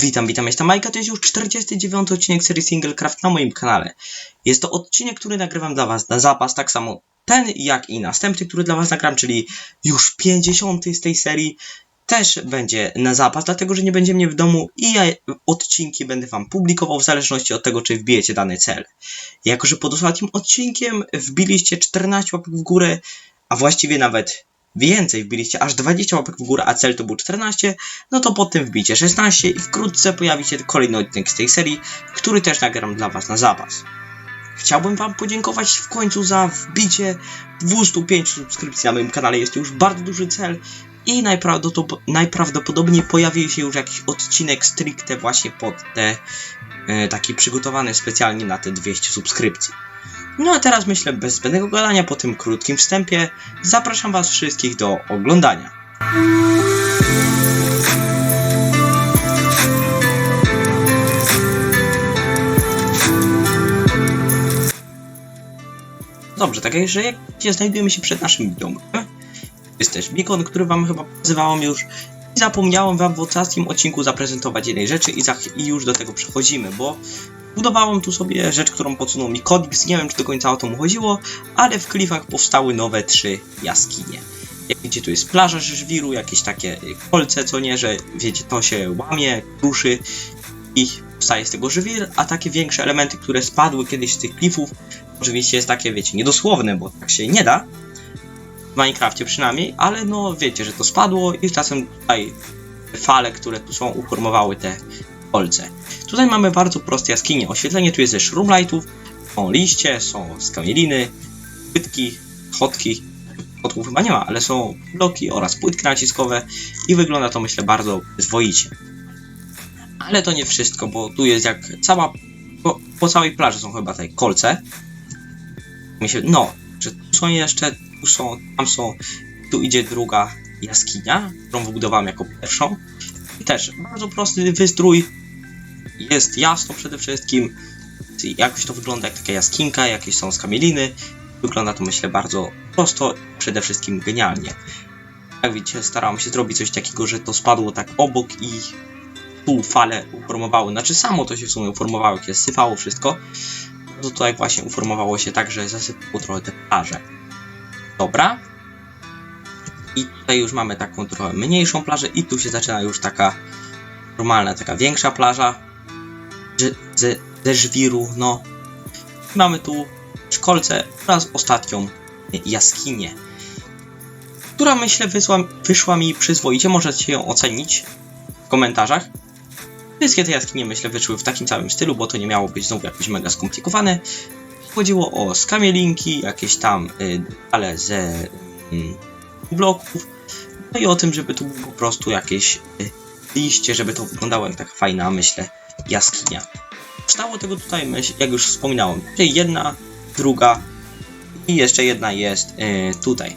Witam, witam, jestem Majka, to jest już 49 odcinek serii Singlecraft na moim kanale. Jest to odcinek, który nagrywam dla was na zapas, tak samo ten jak i następny, który dla was nagram, czyli już 50 z tej serii, też będzie na zapas, dlatego że nie będzie mnie w domu i ja odcinki będę wam publikował w zależności od tego, czy wbijecie dany cel. Jako, że pod ostatnim odcinkiem wbiliście 14 łapek w górę, a właściwie nawet więcej wbiliście aż 20 łapek w górę, a cel to był 14, no to po tym wbicie 16 i wkrótce pojawi się kolejny odcinek z tej serii, który też nagram dla Was na zapas. Chciałbym Wam podziękować w końcu za wbicie 205 subskrypcji na moim kanale, jest to już bardzo duży cel i najprawdopod- najprawdopodobniej pojawi się już jakiś odcinek stricte właśnie pod te, e, taki przygotowany specjalnie na te 200 subskrypcji. No a teraz myślę, bez zbędnego gadania po tym krótkim wstępie, zapraszam Was wszystkich do oglądania. Dobrze, tak że jak znajdujemy się przed naszym domem, jest też beacon, który Wam chyba pokazywałem już. I zapomniałem Wam w ostatnim odcinku zaprezentować jednej rzeczy i, za, i już do tego przechodzimy, bo Budowałem tu sobie rzecz, którą podsunął mi Kodix, nie wiem czy do końca o to mu chodziło, ale w klifach powstały nowe trzy jaskinie. Jak widzicie, tu jest plaża żwiru, jakieś takie y, kolce, co nie, że wiecie, to się łamie, ruszy i powstaje z tego żwir, a takie większe elementy, które spadły kiedyś z tych klifów, oczywiście jest takie, wiecie, niedosłowne, bo tak się nie da, w Minecrafcie przynajmniej, ale no wiecie, że to spadło i czasem tutaj fale, które tu są, uformowały te kolce. Tutaj mamy bardzo proste jaskinie. Oświetlenie tu jest ze shroomlightów, są liście, są skamieliny, płytki, chodki. Chodków chyba nie ma, ale są bloki oraz płytki naciskowe i wygląda to myślę bardzo przyzwoicie. Ale to nie wszystko, bo tu jest jak cała, po, po całej plaży są chyba tutaj kolce. Myślę, no, że tu są jeszcze, tu są, tam są, tu idzie druga jaskinia, którą wybudowałem jako pierwszą. I też bardzo prosty wystrój, jest jasno przede wszystkim. Jakoś to wygląda jak taka jaskinka, jakieś są skamieliny. Wygląda to myślę bardzo prosto, przede wszystkim genialnie. Jak widzicie, starałem się zrobić coś takiego, że to spadło tak obok i tu fale uformowały. Znaczy samo to się w sumie uformowało, się sypało wszystko. To tutaj właśnie uformowało się tak, że zasypało trochę te plaże. Dobra. I tutaj już mamy taką trochę mniejszą plażę i tu się zaczyna już taka normalna, taka większa plaża ze, ze żwiru, no. Mamy tu szkolce oraz ostatnią jaskinię, która myślę wyszła, wyszła mi przyzwoicie, możecie ją ocenić w komentarzach. Wszystkie te jaskinie myślę wyszły w takim samym stylu, bo to nie miało być znowu jakoś mega skomplikowane. Chodziło o skamielinki, jakieś tam y, ale ze y, bloków, no i o tym, żeby tu było po prostu jakieś y, liście, żeby to wyglądało jak taka fajna, myślę, jaskinia. Powstało tego tutaj, jak już wspominałem, czyli jedna, druga i jeszcze jedna jest yy, tutaj.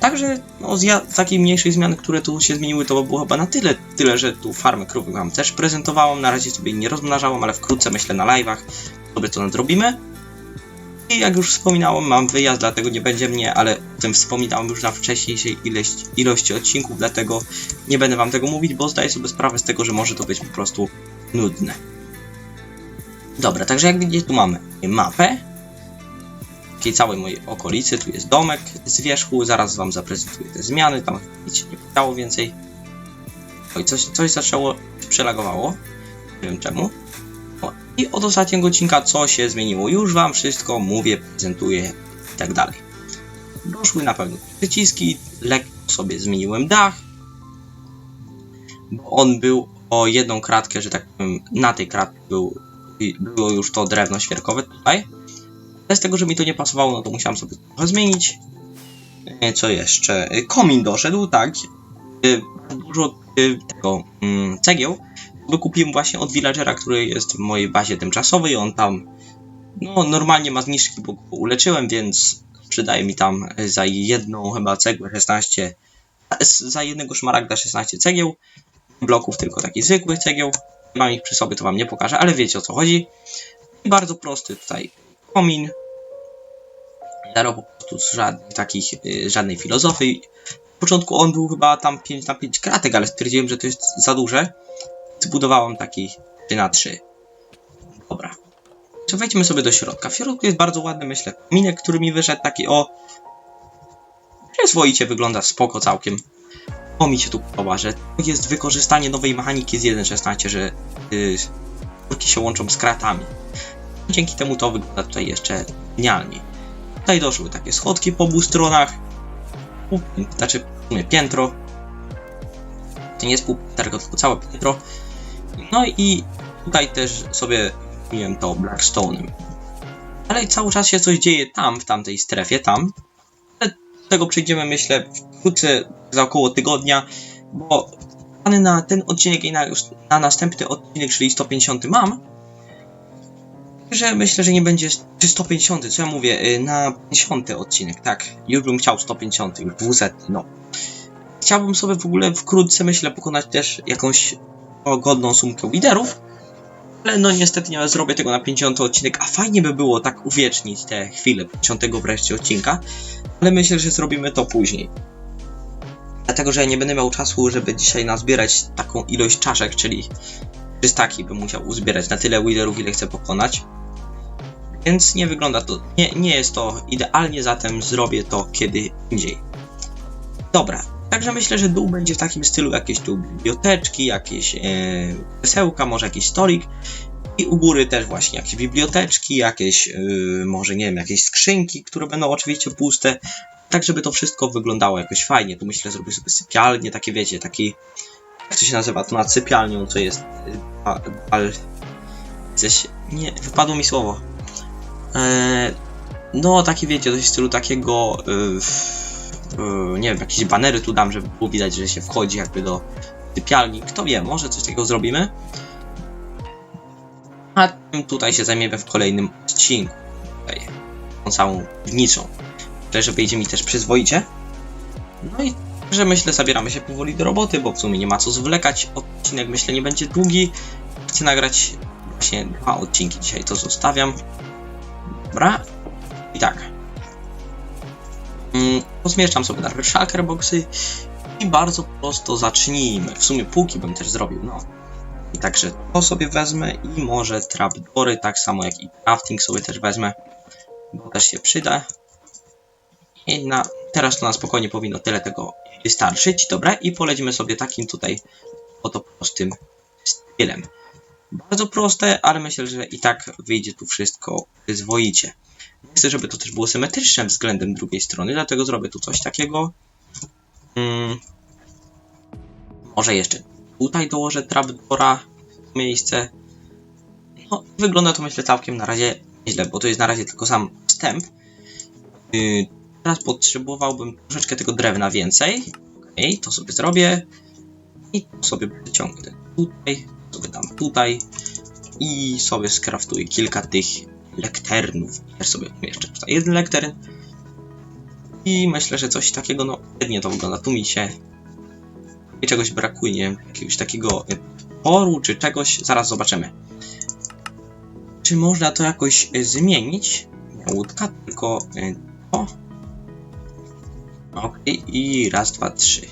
Także no, z, ja, z takiej mniejszej zmiany, które tu się zmieniły, to było chyba na tyle, tyle, że tu farmę krowy wam też prezentowałem. Na razie sobie nie rozmnażałem, ale wkrótce myślę na live'ach sobie to nadrobimy. I jak już wspominałem, mam wyjazd, dlatego nie będzie mnie, ale o tym wspominałem już na wcześniejszej ilości, ilości odcinków, dlatego nie będę wam tego mówić, bo zdaję sobie sprawę z tego, że może to być po prostu nudne. Dobra, także jak widzicie, tu mamy mapę takiej całej mojej okolicy. Tu jest domek z wierzchu, zaraz wam zaprezentuję te zmiany, tam nic się nie pytało więcej. Oj, coś, coś zaczęło, przelagowało, nie wiem czemu. O, I od ostatniego odcinka co się zmieniło, już wam wszystko mówię, prezentuję i tak dalej. Doszły na pewno przyciski, lekko sobie zmieniłem dach, bo on był o jedną kratkę, że tak powiem, na tej kratce był, było już to drewno świerkowe tutaj. Z tego, że mi to nie pasowało, no to musiałem sobie trochę zmienić. E, Co jeszcze? E, Komin doszedł, tak. E, Dużo tego mm, cegieł wykupiłem właśnie od villagera, który jest w mojej bazie tymczasowej. On tam no normalnie ma zniżki, bo go uleczyłem, więc przydaje mi tam za jedną chyba cegłę 16 za jednego szmaragda 16 cegieł bloków, tylko takich zwykłych cegieł. Mam ich przy sobie, to wam nie pokażę, ale wiecie o co chodzi. Bardzo prosty tutaj komin. Zero po prostu z żadnych takich, y, żadnej filozofii. W początku on był chyba tam 5 na 5 kratek, ale stwierdziłem, że to jest za duże. zbudowałem taki 3 na 3 Dobra. To wejdźmy sobie do środka. W środku jest bardzo ładny, myślę, kominek, który mi wyszedł taki o... Przyzwoicie wygląda spoko całkiem. O mi się tu podoba, że to jest wykorzystanie nowej mechaniki z 1.16, że yy, się łączą z kratami. Dzięki temu to wygląda tutaj jeszcze genialnie. Tutaj doszły takie schodki po obu stronach. Znaczy w sumie piętro. To nie jest pół piętra, tylko całe piętro. No i tutaj też sobie wiem to Blackstone'em. Ale cały czas się coś dzieje tam, w tamtej strefie, tam. Tego przejdziemy, myślę, wkrótce, za około tygodnia, bo plany na ten odcinek i na, na następny odcinek, czyli 150 mam. Że myślę, że nie będzie czy 150, co ja mówię, y, na 50 odcinek, tak. Już bym chciał 150, już 200, no. Chciałbym sobie w ogóle wkrótce, myślę, pokonać też jakąś o, godną sumkę liderów. Ale no niestety nie zrobię tego na 50 odcinek, a fajnie by było tak uwiecznić te chwile 50 wreszcie odcinka, ale myślę, że zrobimy to później. Dlatego, że nie będę miał czasu, żeby dzisiaj nazbierać taką ilość czaszek, czyli 300 bym musiał uzbierać na tyle widerów, ile chcę pokonać. Więc nie wygląda to, nie, nie jest to idealnie, zatem zrobię to kiedy indziej. Dobra, Także myślę, że dół będzie w takim stylu jakieś tu biblioteczki, jakieś e, krzesełka, może jakiś stolik. I u góry też właśnie jakieś biblioteczki, jakieś, e, może nie wiem, jakieś skrzynki, które będą oczywiście puste. Tak, żeby to wszystko wyglądało jakoś fajnie. Tu myślę, zrobię sobie sypialnię, takie wiecie, taki, jak to się nazywa, to nad sypialnią, co jest, bal, bal coś, nie, wypadło mi słowo. E, no, takie wiecie, coś w stylu takiego, e, Yy, nie wiem, jakieś banery tu dam, żeby było widać, że się wchodzi jakby do sypialni. Kto wie, może coś takiego zrobimy. A tym tutaj się zajmiemy w kolejnym odcinku. Tutaj, tą całą piwnicą. Myślę, że wyjdzie mi też przyzwoicie. No i że myślę, zabieramy się powoli do roboty, bo w sumie nie ma co zwlekać. Odcinek myślę nie będzie długi. Chcę nagrać właśnie dwa odcinki dzisiaj, to zostawiam. Dobra. I tak. Mm, Pozmieszczam sobie na shulker boxy i bardzo prosto zacznijmy. W sumie półki bym też zrobił, no. I także to sobie wezmę i może trapdory, tak samo jak i crafting sobie też wezmę, bo też się przyda. I na, teraz to na spokojnie powinno tyle tego wystarczyć, dobra? I polecimy sobie takim tutaj oto prostym stylem. Bardzo proste, ale myślę, że i tak wyjdzie tu wszystko przyzwoicie. Chcę, żeby to też było symetryczne względem drugiej strony, dlatego zrobię tu coś takiego. Hmm. Może jeszcze tutaj dołożę trapdora w miejsce. No, wygląda to myślę całkiem na razie nieźle, bo to jest na razie tylko sam wstęp. Yy, teraz potrzebowałbym troszeczkę tego drewna więcej. Ok, to sobie zrobię. I to sobie wyciągnę tutaj, sobie dam tutaj. I sobie skraftuję kilka tych lekternów. Też sobie umieszczę tutaj jeden lektern. I myślę, że coś takiego, no, ładnie to wygląda. Tu mi się czegoś brakuje, nie wiem, jakiegoś takiego poru czy czegoś. Zaraz zobaczymy. Czy można to jakoś e, zmienić? Łódka, tylko to. Ok, i raz, dwa, trzy.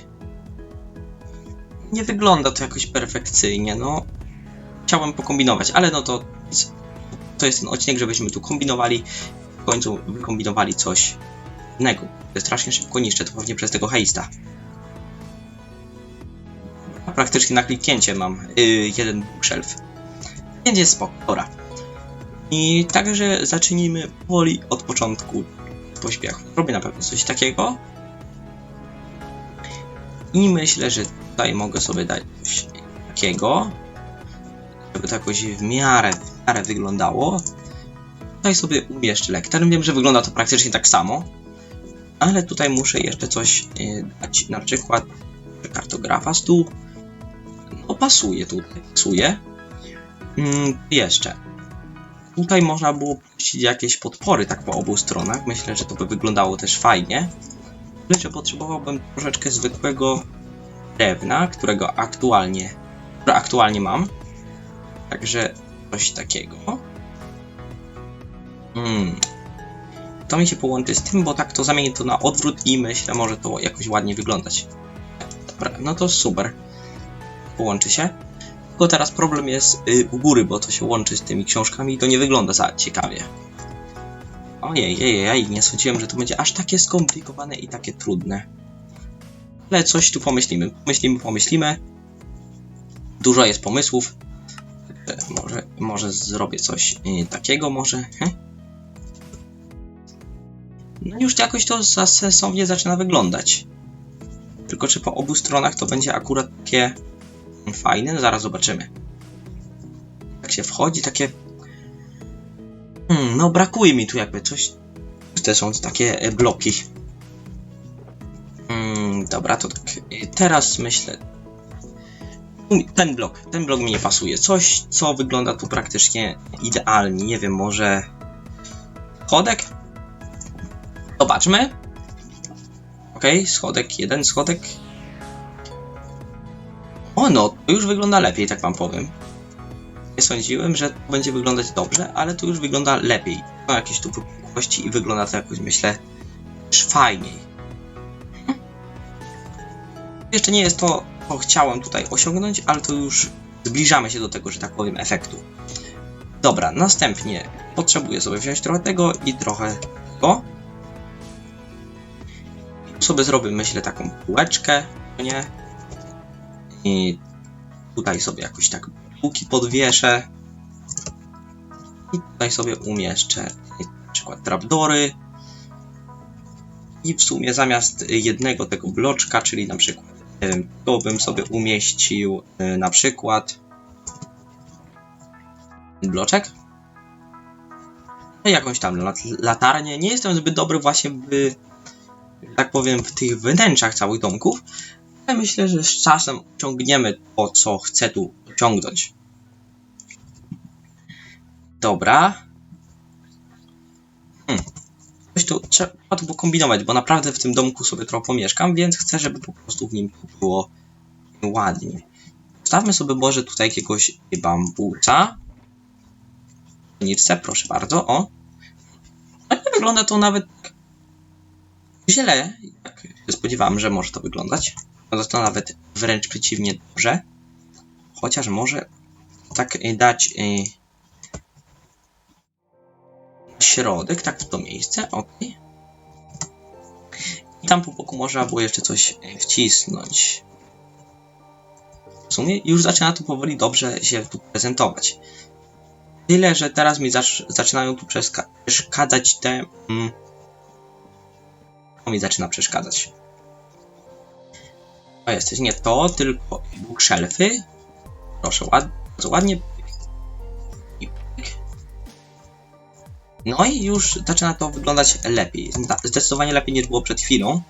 Nie wygląda to jakoś perfekcyjnie, no. Chciałbym pokombinować, ale no to to jest ten odcinek, żebyśmy tu kombinowali, w końcu wykombinowali coś innego. Strasznie szybko niszczę, to pewnie przez tego heista. Praktycznie na kliknięcie mam yy, jeden bookshelf. Więc jest spoko, dobra. I także zacznijmy powoli od początku pośpiechu. Robię na pewno coś takiego. I myślę, że tutaj mogę sobie dać coś takiego żeby to jakoś w miarę, w miarę wyglądało. Tutaj sobie umieszczę lektern. Wiem, że wygląda to praktycznie tak samo, ale tutaj muszę jeszcze coś yy, dać. Na przykład kartografa stół. No pasuje tutaj, pasuje. Yy, jeszcze. Tutaj można było puścić jakieś podpory tak po obu stronach. Myślę, że to by wyglądało też fajnie. Lecz potrzebowałbym troszeczkę zwykłego drewna, którego aktualnie, aktualnie mam. Także coś takiego. Hmm. To mi się połączy z tym, bo tak to zamienię to na odwrót i myślę, może to jakoś ładnie wyglądać. Dobra, no to super. Połączy się. Tylko teraz problem jest y, u góry, bo to się łączy z tymi książkami i to nie wygląda za ciekawie. Ojej, jej, jej, nie sądziłem, że to będzie aż takie skomplikowane i takie trudne. Ale coś tu pomyślimy. Pomyślimy, pomyślimy. Dużo jest pomysłów. E, Może, może zrobię coś y, takiego, może. No już jakoś to sensownie zaczyna wyglądać. Tylko czy po obu stronach to będzie akurat takie fajne? No zaraz zobaczymy. Jak się wchodzi, takie... Hmm, no brakuje mi tu jakby coś... Te są takie e, bloki. Hmm, dobra, to tak. e, Teraz myślę... Ten blok, ten blok mi nie pasuje. Coś, co wygląda tu praktycznie idealnie. Nie wiem, może... Schodek? Zobaczmy. Okay, schodek, jeden schodek. O no, to już wygląda lepiej, tak wam powiem. Nie sądziłem, że to będzie wyglądać dobrze, ale to już wygląda lepiej. Są jakieś tu wypukłości i wygląda to jakoś, myślę, już fajniej. Jeszcze nie jest to, co chciałem tutaj osiągnąć, ale to już zbliżamy się do tego, że tak powiem, efektu. Dobra, następnie potrzebuję sobie wziąć trochę tego i trochę tego. Sobie zrobię, myślę, taką półeczkę, nie? I tutaj sobie jakoś tak półki podwieszę. I tutaj sobie umieszczę na przykład trapdory. I w sumie zamiast jednego tego bloczka, czyli na przykład, to bym sobie umieścił y, na przykład bloczek. No jakąś tam lat latarnię. Nie jestem zbyt dobry właśnie że tak powiem, w tych wnętrzach całych domków, ale myślę, że z czasem osiągniemy to, co chcę tu osiągnąć. Dobra. Hmm. Coś tu trzeba tu pokombinować, bo naprawdę w tym domku sobie trochę pomieszkam, więc chcę, żeby po prostu w nim było ładnie. Stawmy sobie może tutaj jakiegoś bambusa. Nicce, proszę bardzo, o. Ale nie wygląda to nawet tak źle, jak się spodziewałem, że może to wyglądać. Wygląda to nawet wręcz przeciwnie dobrze. Chociaż może tak y, dać y, środek, tak w to miejsce, ok. I tam po boku można było jeszcze coś y, wcisnąć. W sumie już zaczyna to powoli dobrze się tu prezentować. Tyle, że teraz mi zac zaczynają tu przeszkadzać te... Mm, to mi zaczyna przeszkadzać. O, jesteś nie to, tylko bookshelfy. Proszę, ład, bardzo ładnie. No i już zaczyna to wyglądać lepiej. Zdecydowanie lepiej niż było przed chwilą.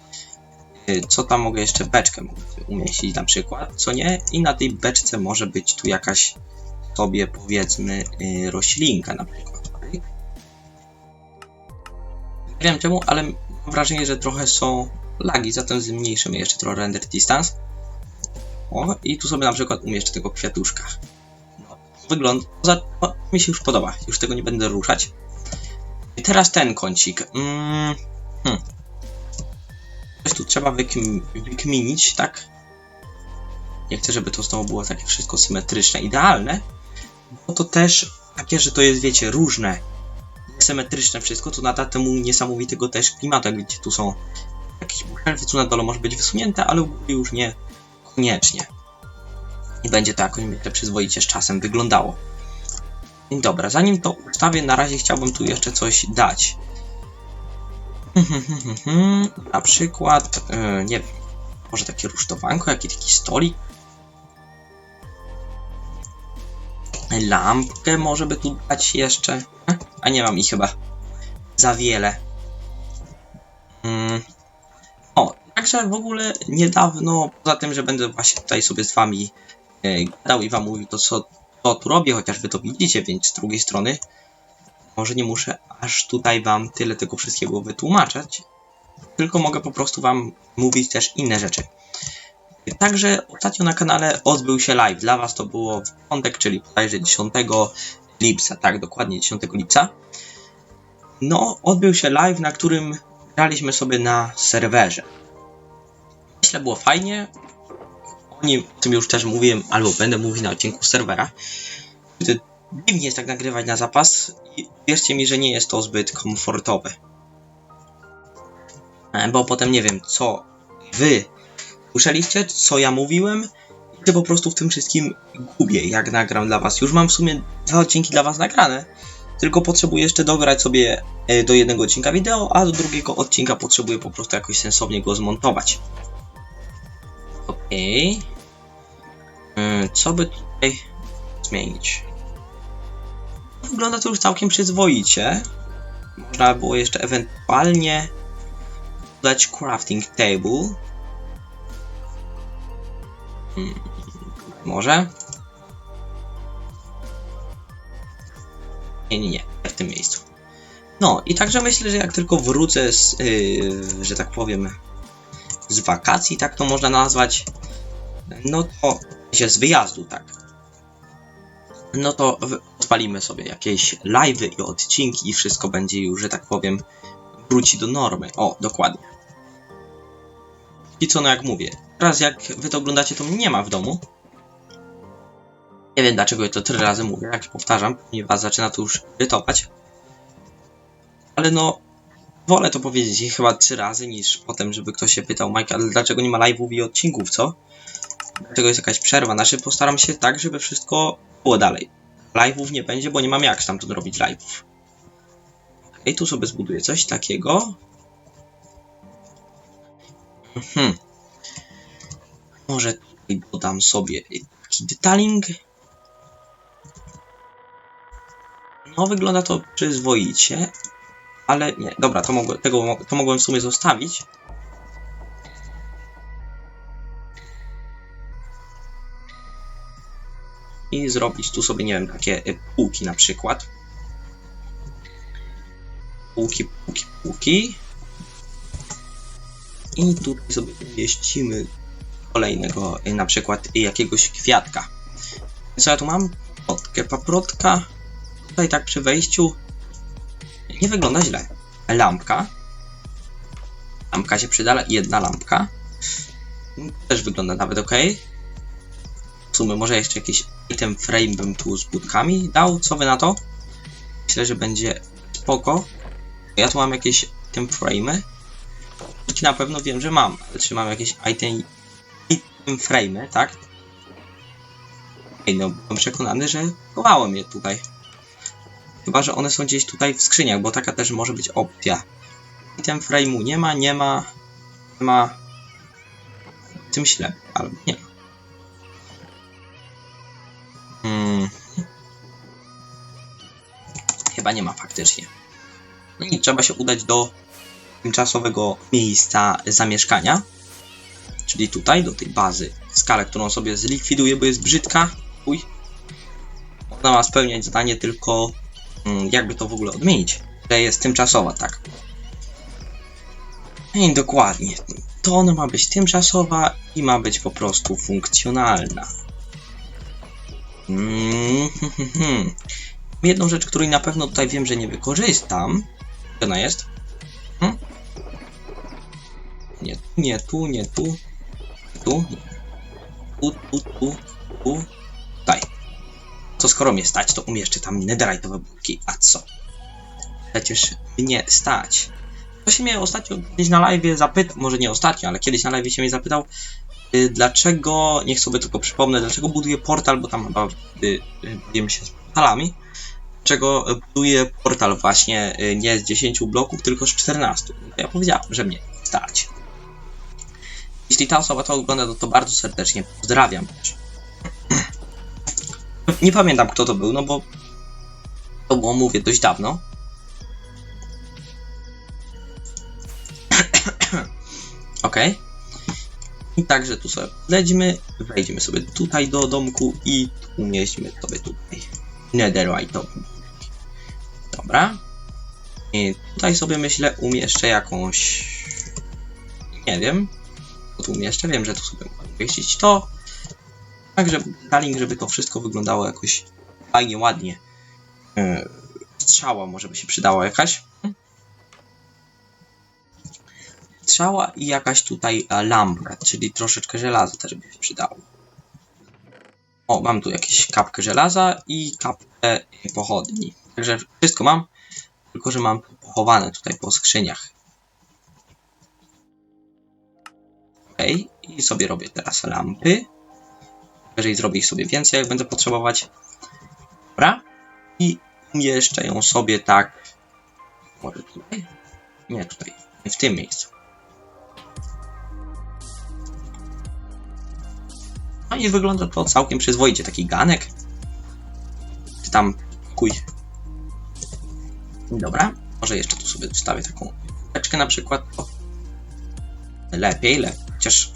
Y, Co tam mogę jeszcze? Beczkę umieścić na przykład, co nie? I na tej beczce może być tu jakaś sobie powiedzmy yy, roślinka na przykład. Nie wiem czemu, ale mam wrażenie, że trochę są lagi, zatem zmniejszymy jeszcze trochę render distance. O, i tu sobie na przykład umieszczę tego kwiatuszka. No, wygląd za, o, mi się już podoba, już tego nie będę ruszać. I teraz ten kącik. Mm, hmm. Coś tu trzeba wykm wykminić, tak? Nie chcę, żeby to znowu było takie wszystko symetryczne, idealne. Bo to też takie, że to jest, wiecie, różne. Symetryczne wszystko, to nada temu niesamowitego też klimatu, jak widzicie, tu są jakieś buszelwy, tu na dole może być wysunięte, ale już nie koniecznie. I będzie to jakoś myślę przyzwoicie z czasem wyglądało. Dobra, zanim to ustawię, na razie chciałbym tu jeszcze coś dać. na przykład, yy, nie wiem, może takie rusztowanko, jakiś taki stolik. Lampkę może by tu dać jeszcze. A nie mam ich chyba za wiele. Mm. O, także w ogóle niedawno, poza tym, że będę właśnie tutaj sobie z wami e, gadał i wam mówił to, co, co tu robię, chociaż wy to widzicie, więc z drugiej strony może nie muszę aż tutaj wam tyle tego wszystkiego wytłumaczać, tylko mogę po prostu wam mówić też inne rzeczy. Także ostatnio na kanale odbył się live. Dla Was to było w piątek, czyli bodajże 10 lipca, tak, dokładnie 10 lipca. No, odbył się live, na którym graliśmy sobie na serwerze. Myślę, było fajnie. Nim, o tym już też mówiłem, albo będę mówił na odcinku serwera. Dziwnie jest tak nagrywać na zapas i wierzcie mi, że nie jest to zbyt komfortowe. E, Bo potem nie wiem, co wy słyszeliście, co ja mówiłem i się po prostu w tym wszystkim gubię, jak nagram dla was. Już mam w sumie dwa odcinki dla was nagrane, tylko potrzebuję jeszcze dograć sobie e, do jednego odcinka wideo, a do drugiego odcinka potrzebuję po prostu jakoś sensownie go zmontować. Okej. Mm, Co by tutaj zmienić? Wygląda to już całkiem przyzwoicie. Można było jeszcze ewentualnie dodać crafting table. Hmm, może? Nie, nie, nie, w tym miejscu. No i także myślę, że jak tylko wrócę z, yy, że tak powiem, z wakacji, tak to można nazwać, no to się z wyjazdu, tak. No to odpalimy sobie jakieś live'y i odcinki i wszystko będzie już, że tak powiem, wróci do normy. O, dokładnie. I co, no jak mówię, teraz jak wy to oglądacie, to mnie nie ma w domu. Nie wiem dlaczego to tyle razy mówię, jak powtarzam, ponieważ zaczyna to już irytować. Ale no, wolę to powiedzieć chyba trzy razy, niż potem, żeby ktoś się pytał, Mike, ale dlaczego nie ma live'ów i odcinków, co? Dlaczego jest jakaś przerwa? Znaczy, postaram się tak, żeby wszystko było dalej. Live'ów nie będzie, bo nie mam jak stamtąd robić live'ów. I tu sobie zbuduję coś takiego. Mhm. Może tutaj dodam sobie taki detaling. No, wygląda to przyzwoicie. Ale nie, dobra, to, mogłem, tego, to mogłem w sumie zostawić. I zrobić tu sobie, nie wiem, takie y, półki na przykład. Półki, półki, półki. I tutaj sobie umieścimy kolejnego, y, na przykład jakiegoś kwiatka. Co ja tu mam? Paprotkę, paprotka. Tutaj tak przy wejściu nie wygląda źle. Lampka. Lampka się przyda, jedna lampka. Też wygląda nawet ok. W sumie może jeszcze jakiś item frame bym tu z budkami dał. Co wy na to? Myślę, że będzie spoko. Ja tu mam jakieś item frame'y. Budki na pewno wiem, że mam. Czy mam jakieś item, item frame'y, tak? Ej, no byłem przekonany, że chowałem je tutaj. Chyba, że one są gdzieś tutaj w skrzyniach, bo taka też może być opcja. Item frame'u nie ma, nie ma, nie ma. W tym ślep, albo nie ma. Chyba nie ma faktycznie. No i trzeba się udać do tymczasowego miejsca zamieszkania. Czyli tutaj, do tej bazy. Skalę, którą sobie zlikwiduję, bo jest brzydka. Uj. Ona ma spełniać zadanie tylko mm, jakby to w ogóle odmienić, że jest tymczasowa, tak. I dokładnie. To ona ma być tymczasowa i ma być po prostu funkcjonalna. Mm, hmm, hmm, hmm. Jedną rzecz, której na pewno tutaj wiem, że nie wykorzystam. Gdzie ona jest? Hmm? Nie, nie tu, nie tu. Tu, tu, tu, tu, tu. Tutaj. To skoro mnie stać, to umieszczę tam netherite'owe budki. A co? Przecież mnie stać. Ktoś mnie ostatnio gdzieś na live zapytał, może nie ostatnio, ale kiedyś na live się mnie zapytał, y, dlaczego, niech sobie tylko przypomnę, dlaczego buduję portal, bo tam chyba y, y, się z portalami. Dlaczego buduję portal właśnie y, nie z 10 bloków, tylko z 14. Ja powiedziałem, że mnie stać. Jeśli ta osoba to ogląda, to, to bardzo serdecznie pozdrawiam. Nie pamiętam kto to był, no bo to było, mówię, dość dawno. ok. I także tu sobie wleźmy, wejdziemy sobie tutaj do domku i umieśćmy sobie tutaj netherite'ową. Dobra. I tutaj sobie myślę umieszczę jakąś... Nie wiem. Co tu umieszczę? Wiem, że tu sobie mogę umieścić to. Także detaling, żeby to wszystko wyglądało jakoś fajnie, ładnie. Yy, Strzała może by się przydała jakaś. Strzała i jakaś tutaj e, lampka, czyli troszeczkę żelaza też by się przydało. O, mam tu jakieś kapkę żelaza i kapkę pochodni. Także wszystko mam, tylko że mam pochowane tutaj po skrzyniach. Okej, i sobie robię teraz lampy. Jeżeli zrobię ich sobie więcej, jak będę potrzebować. Dobra. I umieszczę ją sobie tak. Może tutaj? Nie, tutaj. W tym miejscu. No i wygląda to całkiem przyzwoicie. Taki ganek. Czy tam kuj. Dobra. Może jeszcze tu sobie zostawię taką beczkę na przykład. O. Lepiej, lepiej. Chociaż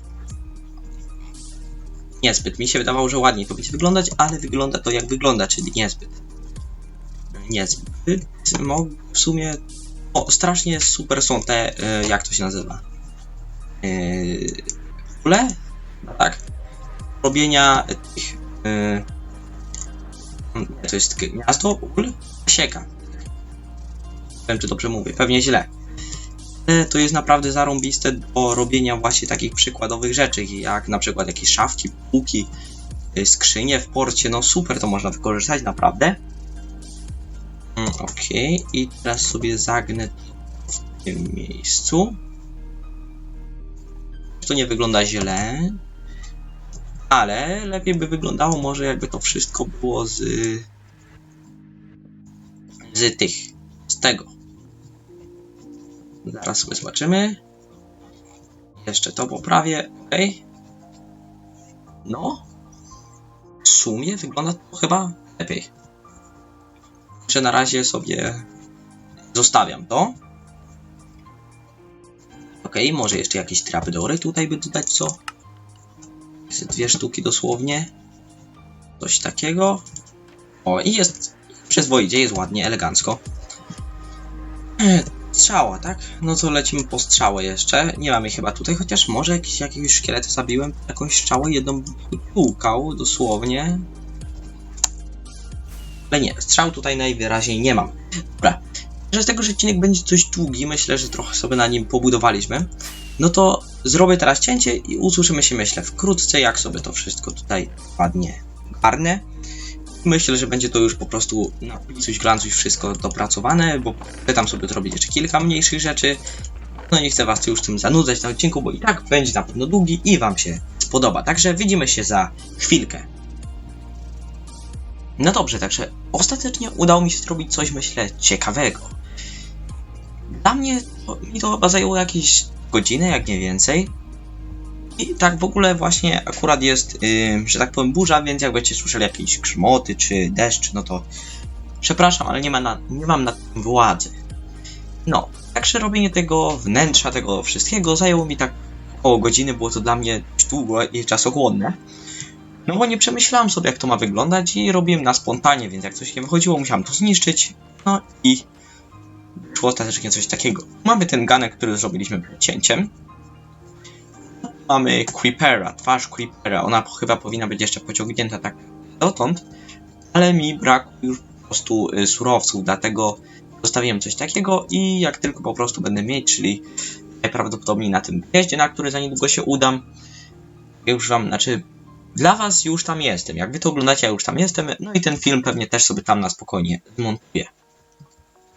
niezbyt. Mi się wydawało, że ładniej to będzie wyglądać, ale wygląda to jak wygląda, czyli niezbyt. Niezbyt. No, w sumie. O, strasznie super są te. e, jak to się nazywa? Yy, kule? No tak. Robienia tych. Yy, to jest gniazdo? Ul? Sieka. Wiem, czy dobrze mówię. Pewnie źle. E, to jest naprawdę zarąbiste do robienia właśnie takich przykładowych rzeczy, jak na przykład jakieś szafki, półki, y, skrzynie w porcie, no super to można wykorzystać, naprawdę. Mm, Okej, i teraz sobie zagnę w tym miejscu. To nie wygląda źle, ale lepiej by wyglądało może jakby to wszystko było z z tych, z tego. Zaraz sobie zobaczymy. Jeszcze to poprawię. Ok. No. W sumie wygląda to chyba lepiej. Że na razie sobie zostawiam to. Ok, może jeszcze jakieś trapdory tutaj by dodać, co? Dwie sztuki dosłownie. Coś takiego. O, i jest przyzwoicie, jest ładnie, elegancko. Strzała, tak? No to lecimy po strzałę jeszcze. Nie mamy chyba tutaj, chociaż może jakiś, jakiegoś szkieleta zabiłem. Jakąś strzałę, jedną pukał dosłownie. Ale nie, strzał tutaj najwyraźniej nie mam. Dobra. Że tego, że odcinek będzie dość długi, myślę, że trochę sobie na nim pobudowaliśmy. No to zrobię teraz cięcie i usłyszymy się, myślę, wkrótce, jak sobie to wszystko tutaj ładnie garnę. Myślę, że będzie to już po prostu na coś glancuś wszystko dopracowane, bo chcę tam sobie zrobić jeszcze kilka mniejszych rzeczy. No nie chcę was już tym zanudzać na odcinku, bo i tak będzie na pewno długi i wam się spodoba. Także widzimy się za chwilkę. No dobrze, także ostatecznie udało mi się zrobić coś, myślę, ciekawego. Dla mnie to, mi to chyba zajęło jakieś godzinę, jak nie więcej. I tak w ogóle właśnie akurat jest, yy, że tak powiem, burza, więc jak będziecie słyszeli jakieś grzmoty czy deszcz, no to przepraszam, ale nie, ma na, nie mam na tym władzy. No, także robienie tego wnętrza, tego wszystkiego zajęło mi tak około godziny, było to dla mnie długo i czasochłonne. No bo nie przemyślałem sobie jak to ma wyglądać i robiłem na spontanie, więc jak coś nie wychodziło, musiałem to zniszczyć. No i wyszło ostatecznie coś takiego. Mamy ten ganek, który zrobiliśmy przed cięciem mamy Creepera, twarz Creepera. Ona chyba powinna być jeszcze pociągnięta tak dotąd, ale mi brakło już po prostu y, surowców, dlatego zostawiłem coś takiego i jak tylko po prostu będę mieć, czyli najprawdopodobniej na tym wjeździe, na który za niedługo się udam, już wam, znaczy dla was już tam jestem. Jak wy to oglądacie, ja już tam jestem, no i ten film pewnie też sobie tam na spokojnie zmontuję.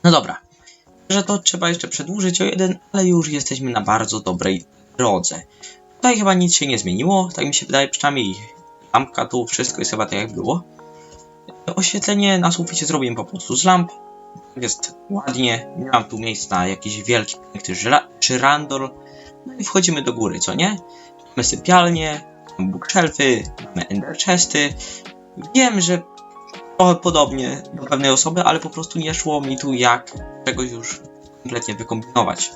No dobra, że to trzeba jeszcze przedłużyć o jeden, ale już jesteśmy na bardzo dobrej drodze. Tutaj chyba nic się nie zmieniło, tak mi się wydaje, przynajmniej lampka tu, wszystko jest chyba tak jak było. Oświetlenie na suficie zrobiłem po prostu z lamp. Jest ładnie, nie mam tu miejsca na jakiś wielki, piękny żyrandol. No i wchodzimy do góry, co nie? Mamy sypialnię, mamy bookshelfy, mamy ender chesty. Wiem, że trochę podobnie do pewnej osoby, ale po prostu nie szło mi tu jak czegoś już kompletnie wykombinować.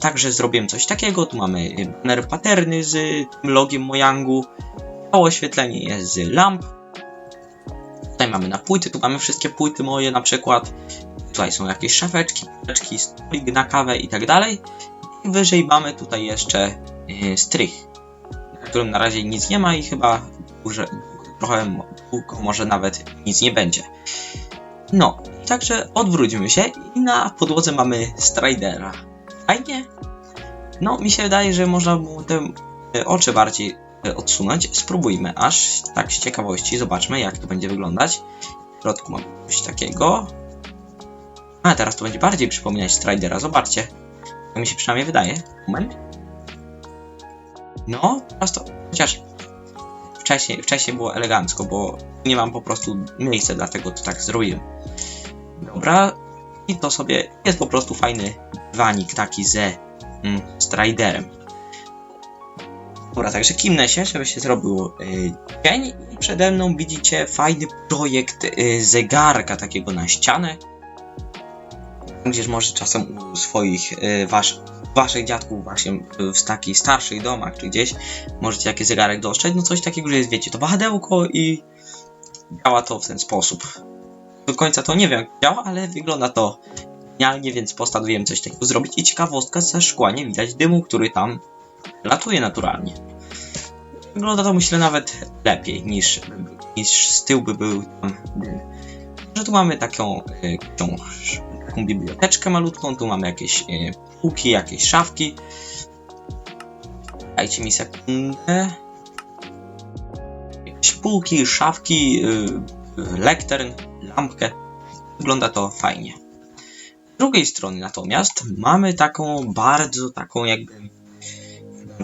Także zrobiłem coś takiego. Tu mamy banner paterny z logiem Mojangu. Całe oświetlenie jest z lamp. Tutaj mamy na płyty, tu mamy wszystkie płyty moje na przykład. Tutaj są jakieś szafeczki, szafeczki, stolik na kawę i tak dalej. I wyżej mamy tutaj jeszcze yy, strych, na którym na razie nic nie ma i chyba duże, trochę długo może nawet nic nie będzie. No, także odwróćmy się i na podłodze mamy Stridera. Fajnie. No, mi się wydaje, że można mu te oczy bardziej e, odsunąć. Spróbujmy aż tak z ciekawości. Zobaczmy, jak to będzie wyglądać. W środku mam coś takiego. A, teraz to będzie bardziej przypominać Stridera. Zobaczcie. Tak mi się przynajmniej wydaje. Moment. No, teraz to... Chociaż wcześniej, wcześniej było elegancko, bo nie mam po prostu miejsca, dlatego to tak zrobiłem. Dobra. I to sobie jest po prostu fajny wanik taki ze mm, Striderem. Dobra, także kimnę się, żeby się zrobił y, dzień i przede mną widzicie fajny projekt y, zegarka takiego na ścianę. Gdzieś może czasem u swoich, y, wasz, waszych dziadków właśnie w takich starszych domach czy gdzieś możecie jakiś zegarek dostrzec, no coś takiego, że jest, wiecie, to wahadełko i działa to w ten sposób. Do końca to nie wiem jak działa, ale wygląda to genialnie, więc postanowiłem coś takiego zrobić i ciekawostka, ze szkła nie widać dymu, który tam latuje naturalnie. Wygląda to myślę nawet lepiej niż, niż z tyłu by był tam dym. Że tu mamy taką, e, książ, taką biblioteczkę malutką, tu mamy jakieś e, półki, jakieś szafki. Dajcie mi sekundę. Jakieś półki, szafki, e, lektern, lampkę. Wygląda to fajnie. Z drugiej strony natomiast mamy taką bardzo taką jakby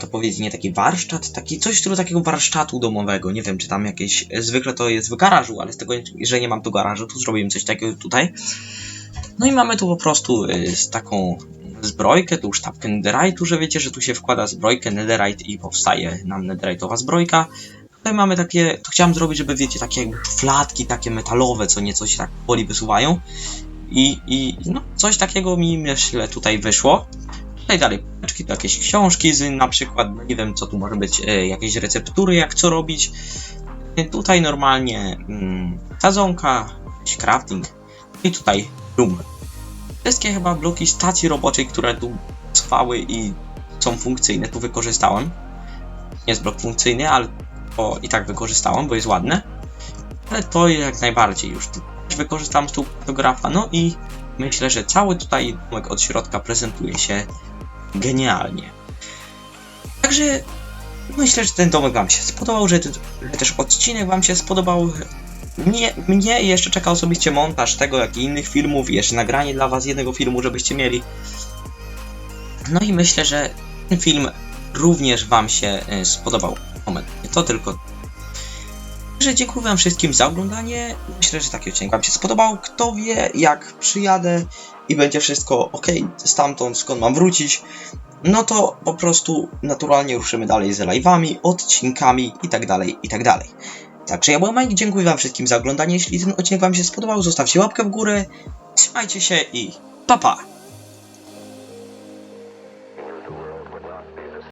to powiedzieć, nie taki warsztat, taki coś w takiego warsztatu domowego. Nie wiem, czy tam jakieś. Zwykle to jest w garażu, ale z tego, że nie mam tu garażu, to zrobiłem coś takiego tutaj. No i mamy tu po prostu y, z taką zbrojkę, tu sztabkę netherite'u, że wiecie, że tu się wkłada zbrojkę netherite i powstaje nam netherite'owa zbrojka. Tutaj mamy takie, to chciałem zrobić, żeby wiecie, takie jakby flatki takie metalowe, co nieco się tak powoli wysuwają. I, i no, coś takiego mi myślę tutaj wyszło. Tutaj dalej paczki, to jakieś książki z na przykład, no nie wiem co tu może być, e, jakieś receptury, jak co robić. E, tutaj normalnie mm, sadzonka, jakiś crafting i tutaj room. Wszystkie chyba bloki stacji roboczej, które tu trwały i są funkcyjne, tu wykorzystałem. Jest blok funkcyjny, ale i tak wykorzystałem, bo jest ładne. Ale to jak najbardziej już wykorzystam z fotografa. No i myślę, że cały tutaj domek od środka prezentuje się genialnie. Także myślę, że ten domek Wam się spodobał, że, że też odcinek Wam się spodobał. Mnie, mnie jeszcze czeka osobiście montaż tego, jak i innych filmów, jeszcze nagranie dla Was jednego filmu, żebyście mieli. No i myślę, że ten film również Wam się e, spodobał. Moment, nie to tylko. Także dziękuję Wam wszystkim za oglądanie. Myślę, że taki odcinek Wam się spodobał. Kto wie, jak przyjadę i będzie wszystko ok, stamtąd skąd mam wrócić, no to po prostu naturalnie ruszymy dalej z live'ami, odcinkami i tak dalej, i tak. Także ja byłem Mike, dziękuję Wam wszystkim za oglądanie. Jeśli ten odcinek Wam się spodobał, zostawcie łapkę w górę, trzymajcie się i pa pa!